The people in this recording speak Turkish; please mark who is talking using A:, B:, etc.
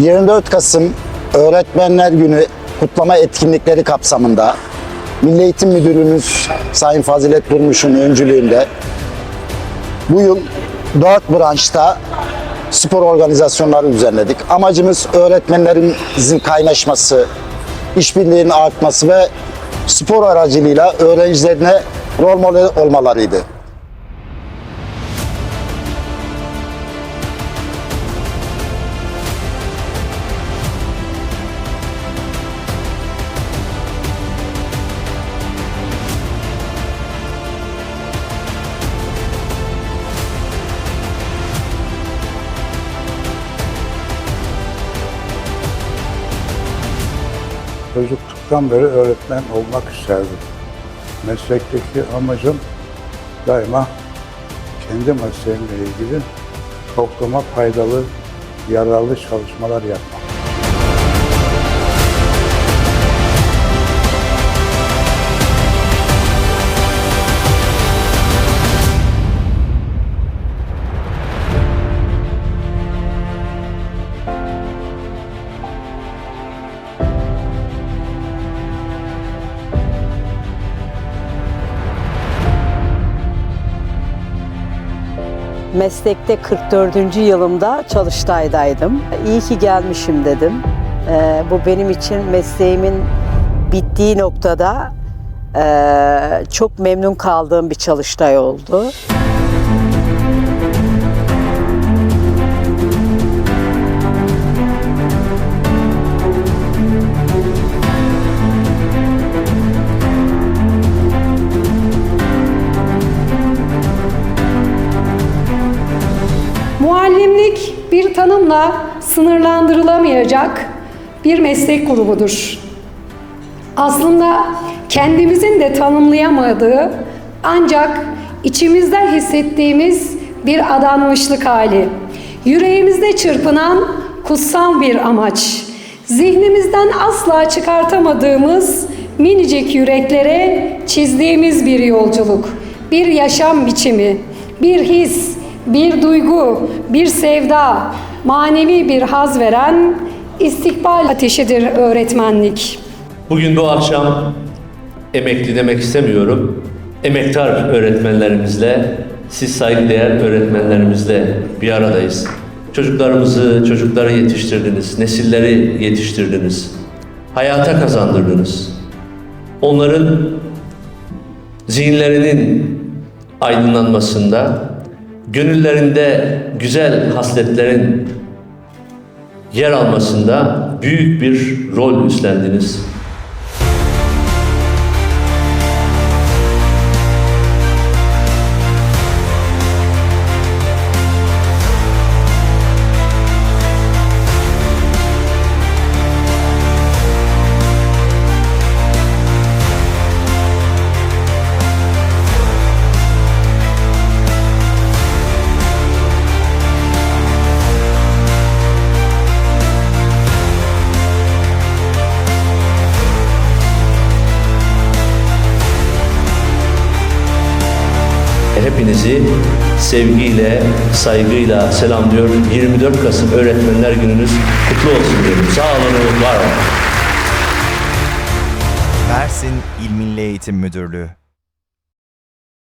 A: 24 Kasım Öğretmenler Günü kutlama etkinlikleri kapsamında Milli Eğitim Müdürümüz Sayın Fazilet Durmuş'un öncülüğünde bu yıl 4 branşta spor organizasyonları düzenledik. Amacımız öğretmenlerimizin kaynaşması, işbirliğinin artması ve spor aracılığıyla öğrencilerine rol model olmalarıydı.
B: Çocukluktan beri öğretmen olmak isterdim. Meslekteki amacım daima kendi mesleğimle ilgili topluma faydalı, yararlı çalışmalar yapmak.
C: Meslekte 44. yılımda Çalıştay'daydım. İyi ki gelmişim dedim. Ee, bu benim için mesleğimin bittiği noktada ee, çok memnun kaldığım bir çalıştay oldu.
D: Muallimlik bir tanımla sınırlandırılamayacak bir meslek grubudur. Aslında kendimizin de tanımlayamadığı ancak içimizden hissettiğimiz bir adanmışlık hali. Yüreğimizde çırpınan kutsal bir amaç. Zihnimizden asla çıkartamadığımız minicik yüreklere çizdiğimiz bir yolculuk, bir yaşam biçimi, bir his, bir duygu, bir sevda, manevi bir haz veren istikbal ateşidir öğretmenlik.
E: Bugün bu akşam emekli demek istemiyorum. Emektar öğretmenlerimizle, siz saygıdeğer öğretmenlerimizle bir aradayız. Çocuklarımızı, çocukları yetiştirdiniz, nesilleri yetiştirdiniz. Hayata kazandırdınız. Onların zihinlerinin aydınlanmasında, gönüllerinde güzel hasletlerin yer almasında büyük bir rol üstlendiniz. Hepinizi sevgiyle, saygıyla selamlıyor. 24 Kasım Öğretmenler Gününüz kutlu olsun diyorum. Sağ olun, var olun.
F: Mersin İl Milli Eğitim Müdürlüğü